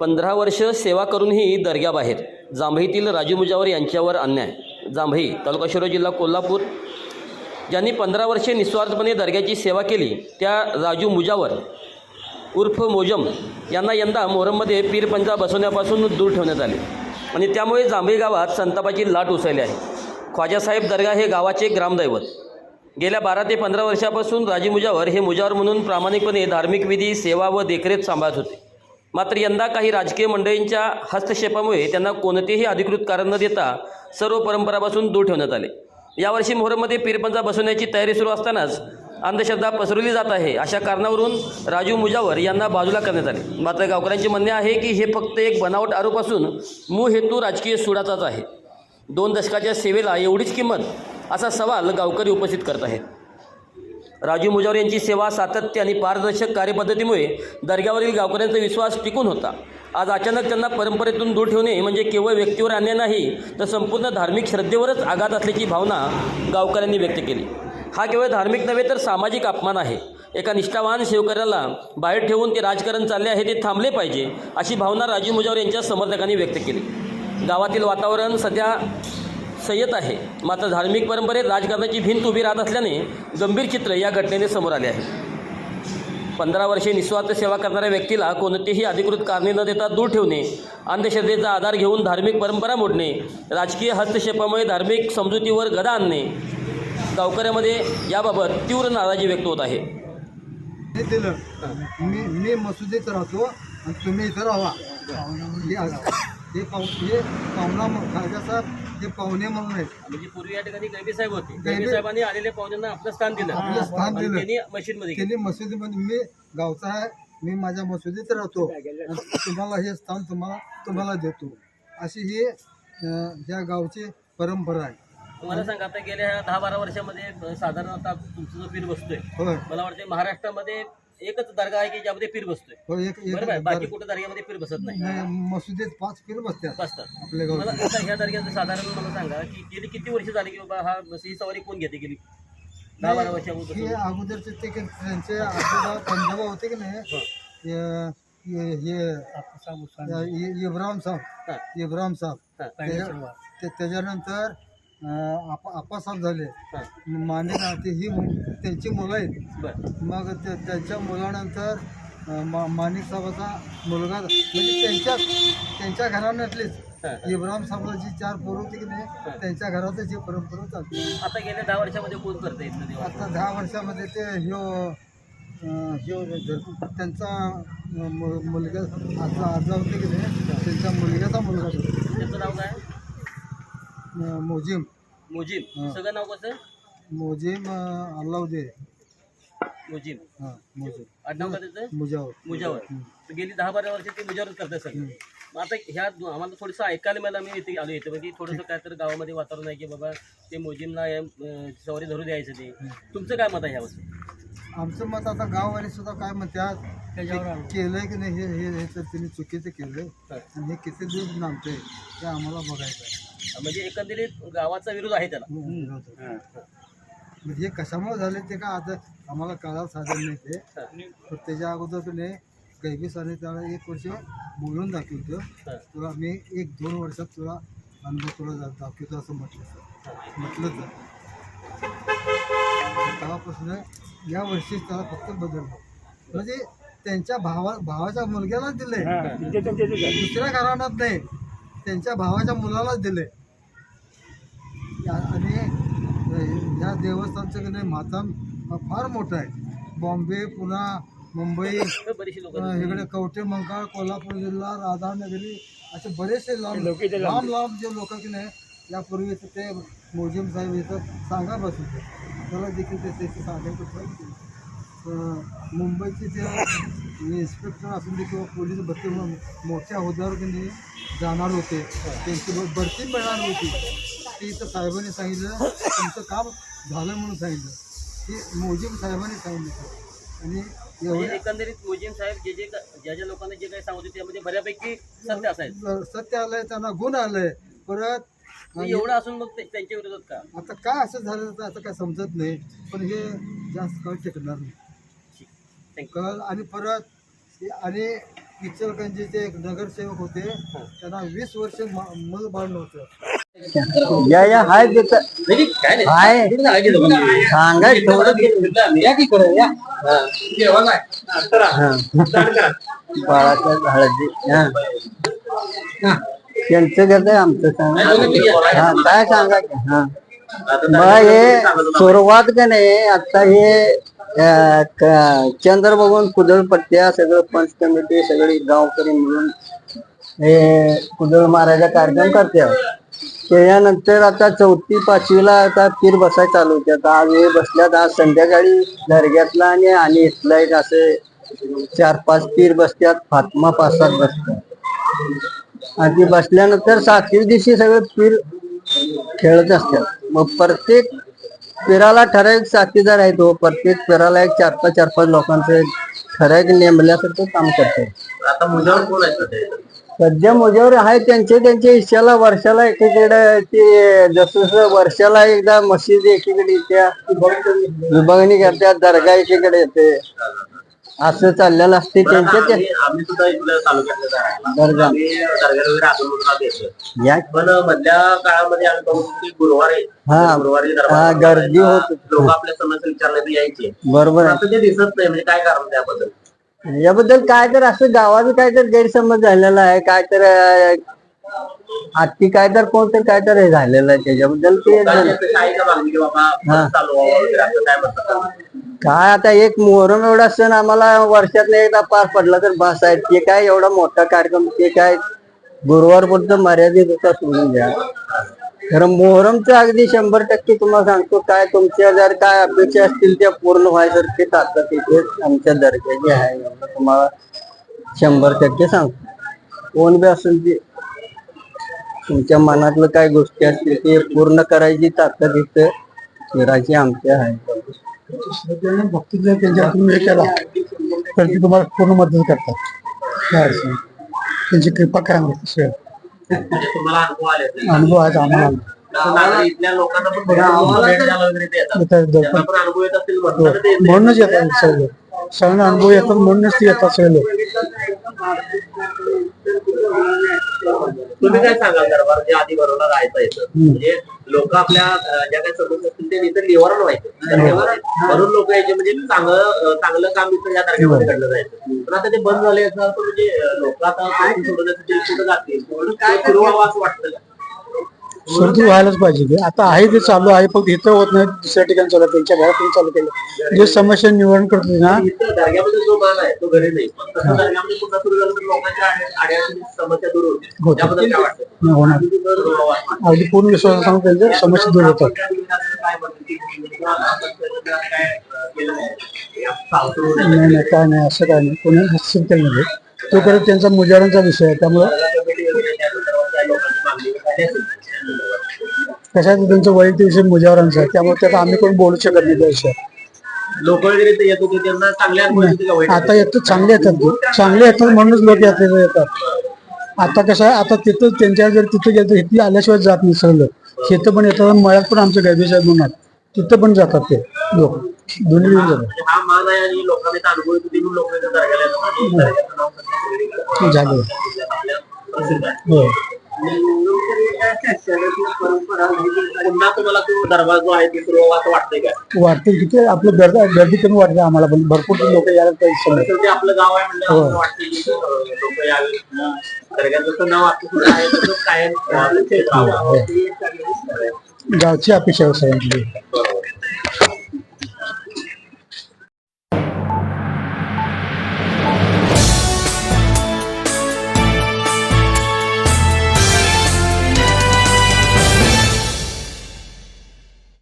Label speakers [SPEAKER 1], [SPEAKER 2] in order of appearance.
[SPEAKER 1] पंधरा वर्ष सेवा करूनही दर्ग्याबाहेर. जांभईतील राजू मुजावर यांच्यावर अन्याय. जांभई तालुका शिरो जिल्हा कोल्हापूर. ज्यांनी पंधरा वर्षे निस्वार्थपणे दर्ग्याची सेवा केली त्या राजू मुजावर उर्फ मोजम यांना यंदा मोहरममध्ये पीरपंजा बसवण्यापासून दूर ठेवण्यात आले. आणि त्यामुळे जांभई गावात संतापाची लाट उसळली आहे. ख्वाजासाहेब दर्गा हे गावाचे ग्रामदैवत. गेल्या बारा ते पंधरा वर्षापासून राजी मुजावर हे मुजावर म्हणून प्रामाणिकपणे धार्मिक विधी सेवा व देखरेख सांभाळत होते. मात्र यंदा काही राजकीय मंडळींच्या हस्तक्षेपामुळे त्यांना कोणतेही अधिकृत कारण न देता सर्व परंपरापासून दूर ठेवण्यात आले. यावर्षी मोहरममध्ये पीरपंजा बसवण्याची तयारी सुरू असतानाच अंधश्रद्धा पसरवली जात आहे अशा कारणावरून राजू मुजावर यांना बाजूला करण्यात आले. मात्र गावकऱ्यांचे म्हणणे आहे की हे फक्त एक बनावट आरोप असून मूळ हेतू राजकीय सुडाचाच आहे. दोन दशकाच्या सेवेला एवढीच किंमत असा सवाल गावकरी उपस्थित करत आहेत. राजू मुजावर यांची सेवा सातत्य आणि पारदर्शक कार्यपद्धतीमुळे दर्ग्यावरील गावकऱ्यांचा विश्वास टिकून होता. आज अचानक त्यांना परंपरेतून दूर ठेवणे म्हणजे केवळ व्यक्तीवर अन्याय नाही तर संपूर्ण धार्मिक श्रद्धेवरच आघात असल्याची भावना गावकऱ्यांनी व्यक्त केली. हा केवळ धार्मिक नव्हे तर सामाजिक अपमान आहे. एका निष्ठावान सेवकऱ्याला बाहेर ठेवून ते राजकारण चालले आहे ते थांबले पाहिजे अशी भावना राजू मुजावर यांच्या समर्थकांनी व्यक्त केली. गावातील वातावरण सध्या संयत आहे. मात्र धार्मिक परंपरेत राजकारणाची भिंत उभी राहत असल्याने गंभीर चित्र या घटनेने समोर आले आहे. पंधरा वर्षे निस्वार्थ सेवा करणाऱ्या व्यक्तीला कोणतीही अधिकृत कारणे न देता दूर ठेवणे अंधश्रद्धेचा आधार घेऊन धार्मिक परंपरा मोडणे राजकीय हस्तक्षेपामुळे धार्मिक समजुतीवर गदा आणणे गावकऱ्यामध्ये याबाबत तीव्र नाराजी व्यक्त होत आहे.
[SPEAKER 2] मी मी मसुदीत राहतो आणि तुम्ही इथं राहा. हे पाहुणा खायचा हे पाहुणे म्हणून आहेत.
[SPEAKER 1] म्हणजे पूर्वी या ठिकाणी गैबी साहेब होते
[SPEAKER 2] गैबी
[SPEAKER 1] साहेबांनी आलेल्या पाहुण्यांना आपलं स्थान दिलं.
[SPEAKER 2] आपलं स्थान
[SPEAKER 1] आणि
[SPEAKER 2] दिलं.
[SPEAKER 1] त्यांनी मशीनमध्ये घेतलं.
[SPEAKER 2] त्यांनी मशिदीमध्ये मी गावचा आहे मी माझ्या मशिदीत राहतो. तुम्हाला हे स्थान तुम्हाला तुम्हाला देतो. अशी ही अं, या गावची परंपरा आहे.
[SPEAKER 1] तुम्हाला सांगा आता गेल्या दहा बारा वर्षामध्ये अ, साधारण आता तुमचं जो पीर बसतोय.
[SPEAKER 2] होय.
[SPEAKER 1] मला वाटते महाराष्ट्रामध्ये एकच दर्गा आहे की ज्यामध्ये पीर बसतोय?
[SPEAKER 2] हो एक एक
[SPEAKER 1] बरोबर आहे? बाकी कुठं दर्ग्यामध्ये पीर बसत नाही.
[SPEAKER 2] नाही, मशिदीत पाच किलो बसतात
[SPEAKER 1] बसतात.
[SPEAKER 2] आपल्या
[SPEAKER 1] मला आता ह्या दर्ग्याचं साधारण मला सांगा की गेली किती वर्ष झाली की बाबा हा ही सवारी कोण घेते गेली? दहा बारा
[SPEAKER 2] हे
[SPEAKER 1] वर्षापासून
[SPEAKER 2] अगोदरचे ते त्यांचे आजोबा पंजाबा होते की नाही
[SPEAKER 1] हो.
[SPEAKER 2] हे- हे- हे इब्राहिम साहेब.
[SPEAKER 1] हा.
[SPEAKER 2] इब्राहिम साहेब. त्याच्या- ते- त्याच्यानंतर अं, आपा आप्पासाहेब झाले.
[SPEAKER 1] हा.
[SPEAKER 2] मांडे ते ही त्यांची मुलं आहेत. मग त्यांच्या मुलानंतर मा माणिक साहेबाचा मुलगा म्हणजे त्यांच्या त्यांच्या घराण्यातलीच. इब्राहिम साहेबाची चार पोरं होती की नाही त्यांच्या घरातच ही परंपरा चालते.
[SPEAKER 1] आता गेल्या दहा वर्षामध्ये कोण करतं
[SPEAKER 2] आता दहा वर्षामध्ये ते ह्यो ह्यो त्यांचा मुलगा आजा आजा होते की नाही त्यांच्या मुलग्याचा मुलगा.
[SPEAKER 1] त्याचं नाव काय?
[SPEAKER 2] मोजीम.
[SPEAKER 1] मुजीब
[SPEAKER 2] हा.
[SPEAKER 1] सगळं नाव कसं?
[SPEAKER 2] मोजीम अल्लाउदे
[SPEAKER 1] मुजीब
[SPEAKER 2] हां मोजीम.
[SPEAKER 1] आडनाव का त्याचं?
[SPEAKER 2] मुजावर.
[SPEAKER 1] मुजावर. गेली दहा बारा वर्ष ते मुजावरच करतात सगळं.
[SPEAKER 2] हं.
[SPEAKER 1] मग आता ह्या आम्हाला थोडंसं ऐकायला मला मी इथे आलो इथे. म्हणजे थोडंसं काय तर गावामध्ये वातावरण आहे की बाबा ते मोजीमला सवारी धरू द्यायचं ते. तुमचं काय मत आहे यावर
[SPEAKER 2] आमचं मत आता गाववाले सुद्धा काय म्हणतात
[SPEAKER 1] त्याच्यावर
[SPEAKER 2] केलंय की नाही हे हे तर त्यांनी चुकीचं केलंय. आणि हे किती दिवस नामतंय ते आम्हाला बघायचं आहे.
[SPEAKER 1] म्हणजे एकंदरीत गावाचा विरोध आहे त्याला.
[SPEAKER 2] हं. हे. कशामुळे झाले ते का आता आम्हाला कळायला साधन नाही ते. पण त्याच्या अगोदर की नाही कैबीसाने त्याला एक वर्ष बोलून दाखवतो. तुला मी एक दोन वर्षात तुला अनुभव तुला जा- दाखवतो असं म्हटलं सर. म्हटलं तर. तेव्हापासून या वर्षी त्याला फक्त बदललं. म्हणजे त्यांच्या भावा भावाच्या मुलग्यालाच दिले दुसऱ्या घराण्यात नाही. त्यांच्या भावाच्या मुलालाच दिले आणि या देवस्थानचं की नाही माताम फार मोठं आहे. बॉम्बे पुन्हा मुंबई इकडे कवठे मंकाळ कोल्हापूर जिल्हा राधानगरी असे बरेचसे लांब लांब लांब जे लोक की नाही यापूर्वी ते मोजिम साहेब इथं सांगा बस होते. त्याला देखील ते त्याची सांगायचं मुंबईचे ते इन्स्पेक्टर असून दे किंवा पोलीस भरती म्हणून मोठ्या हुद्द्यावर की नाही जाणार होते. त्यांची ब- भरती मिळणार होती. ती इथं साहेबांनी सांगितलं तुमचं काम झालं म्हणून सांगितलं. की मोजीम साहेबांनी सांगितलं. आणि
[SPEAKER 1] म्हणजे एकंदरीत मुजीम साहेब जे जे ज्या ज्या लोकांना जे काही सांगत होते त्यामध्ये बऱ्यापैकी सत्य असायचं.
[SPEAKER 2] सत्य आलंय त्यांना गुण आलंय. परत
[SPEAKER 1] एवढं असून मग ते- त्यांच्या विरोधात का?
[SPEAKER 2] आता काय असं झालं तर आता काय समजत नाही. पण हे जास्त काळ टिकणार नाही. आणि परत आणि
[SPEAKER 3] इचलकरंजीचे एक नगरसेवक होते. त्यांना वीस वर्ष मूल बाळ नव्हतं
[SPEAKER 4] या या हाय तिथं हाय. सांगा थोडं बाळाच्या हळदी हा. त्यांचं कसं आहे आमचं सांगा? हा काय सांगा? की? हा मग हे सुरुवात का नाही आता हे चंद्र बघून कुदळपट्ट्या सगळं पंच कमिटी सगळी गावकरी मिळून हे कुदळ मारायचा कार्यक्रम करते. त्याच्यानंतर आता चौथी पाचवीला आता पीर बसाय चालू होते. आता आज हे बसल्यात आज संध्याकाळी दर्ग्यातला आणि आणि इथला एक असे चार पाच पीर बसत्यात फातमा पाच सात बसतात. आणि ती बसल्यानंतर सातवी दिवशी सगळे पीर खेळत असतात. मग प्रत्येक पिराला ठराविक साथीदार आहे तो प्रत्येक पिराला एक चार पाच चार पाच लोकांचं ठराविक नेमल्यासारखं काम करतात
[SPEAKER 5] आता मुलावर कोण आहे सध्या
[SPEAKER 4] सध्या मुजेवर आहे त्यांचे त्यांच्या इच्छाला वर्षाला एकीकडे ते जसं जसं वर्षाला एकदा मशीद एकीकडे येत्या विभागणी करतात दर्गा एकीकडे येते. असं चाललेलं असते त्यांच्या ते
[SPEAKER 5] आम्ही आम्ही सुद्धा इथलं तालुक्यातलं आम्ही दर्ग्याला वगैरे आजून म्हणून येतो
[SPEAKER 4] या.
[SPEAKER 5] पण मधल्या काळामध्ये आम्ही बघतो की गुरुवारी
[SPEAKER 4] हा.
[SPEAKER 5] गुरुवारी
[SPEAKER 4] हा, गर्दी होत होती.
[SPEAKER 5] लोक आपल्या समस्या विचारण्यात यायचे.
[SPEAKER 4] बरोबर
[SPEAKER 5] पण
[SPEAKER 4] आहे
[SPEAKER 5] आता ते दिसत नाही म्हणजे काय कारण त्याबद्दल?
[SPEAKER 4] याबद्दल काय तर असं गावात काय तर गैरसमज झालेला आहे. काय तर आत्ती काय तर कोणतर काय तर हे झालेलं आहे. त्याच्याबद्दल ते
[SPEAKER 5] काय असं काय का मागणी की बाबा
[SPEAKER 4] हा.
[SPEAKER 5] चालू व्हावं वगैरे असं काय म्हणतात?
[SPEAKER 4] काय आता एक मोहरम एवढा सण आम्हाला वर्षात एकदा पार पडला तर बस आहे. ते काय एवढा मोठा कार्यक्रम ते काय गुरुवारपर्यंत मर्यादित होता सोडून द्या. खरं मोहरमचं अगदी शंभर टक्के तुम्हाला सांगतो काय तुमच्या जर काय अपेक्षा असतील त्या पूर्ण व्हायसारखे आता तिथे आमच्या दर्जाची आहे. एवढं तुम्हाला शंभर टक्के सांगतो. कोण बी असेल ते तुमच्या मनातलं काय गोष्टी असतील ते पूर्ण करायची ताकद इथं फिरायची आमच्या आहे.
[SPEAKER 3] श्रद्धेने भक्ती जर त्यांच्याकडून हे केला तर ती तुम्हाला पूर्ण मदत करतात काय अडचण नाही. त्यांची कृपा काय म्हणते सगळं
[SPEAKER 5] तुम्हाला अनुभव आले असेल.
[SPEAKER 3] अनुभव आहे आम्हाला
[SPEAKER 5] आता इथल्या लोकांना पण भरपूर भेट द्यायला वगैरे ते येतात.
[SPEAKER 3] इथं जर
[SPEAKER 5] त्यांना पण अनुभव येत असतील म्हणून तर ते येतील.
[SPEAKER 3] म्हणूनच येतात सगळे सगळ्यांना अनुभव येतात म्हणूनच ते येतात सगळे लोक
[SPEAKER 5] तुम्ही काय सांगाल दरबार जे आधी बरोबर राहायचं येतं म्हणजे लोक आपल्या ज्या काही समस्या असतील ते इथं निवारण व्हायचं. म्हणून लोक यायचे म्हणजे चांगलं चांगलं काम इथं या तारखेमध्ये घडलं जायचं. पण आता ते बंद झाले अर्थ म्हणजे लोक आता पाणी सोडण्यासाठी कुठं जातील? असं वाटतं का?
[SPEAKER 3] सुरू व्हायलाच पाहिजे. आता आहे ते चालू आहे फक्त इथं होत नाही दुसऱ्या ठिकाणी चालू. त्यांच्या घरातून चालू केलं. जे समस्या निवारण करतो ना होणार. अगदी पूर्ण विश्वास सांगून त्यांच्या समस्या दूर होतात. नाही? नाही काय नाही असं काय नाही. कोणी हस्तक्षेप केलं नाही तो करत त्यांचा मुजारांचा विषय आहे. त्यामुळं कशाचं त्यांचं वैयक्तिक विषय मुजावरांचा आहे. त्यामुळे त्यात आम्ही कोण बोलू शकत नाही त्या विषयात.
[SPEAKER 5] लोक वगैरे ते येत होते त्यांना चांगल्या येत का वाईट
[SPEAKER 3] आता येतात चांगले येतात ते. चांगले येतात म्हणूनच लोक यात्रेला येतात. आता कसं आहे आता तिथं त्यांच्या जर तिथं गेलं तर इथे आल्याशिवाय जात नाही सगळं शेतं पण येतात आणि मळ्यात पण आमच्या गैबे साहेब म्हणून आहेत. तिथं पण जातात ते लोक. दोन्ही येऊन जातात.
[SPEAKER 5] म्हणजे हा मान आहे आणि लोकांनी तो अनुभव येतो म्हणून लोक इथं दर्ग्याला येतात आणि दर्ग्याचं नाव सध्या सगळीकडे
[SPEAKER 3] झालं
[SPEAKER 5] प्रसिद्ध आहे
[SPEAKER 3] हो.
[SPEAKER 5] पुन्हा तुम्हाला तो दरबार जो आहे ते सुरू व्हावं असं वाटतंय का?
[SPEAKER 3] वाटतं किती आपलं गर्दी गर्दी कमी वाटते आम्हाला पण भरपूर लोक यायला पाहिजे.
[SPEAKER 5] शेवटी आपलं गाव आहे म्हणजे असं वाटतं की लोक यावे. दर्ग्याचं नाव आता सुद्धा आहे तसंच कायम राहावं.
[SPEAKER 3] गावची अपेक्षा आहे सगळ्यांची.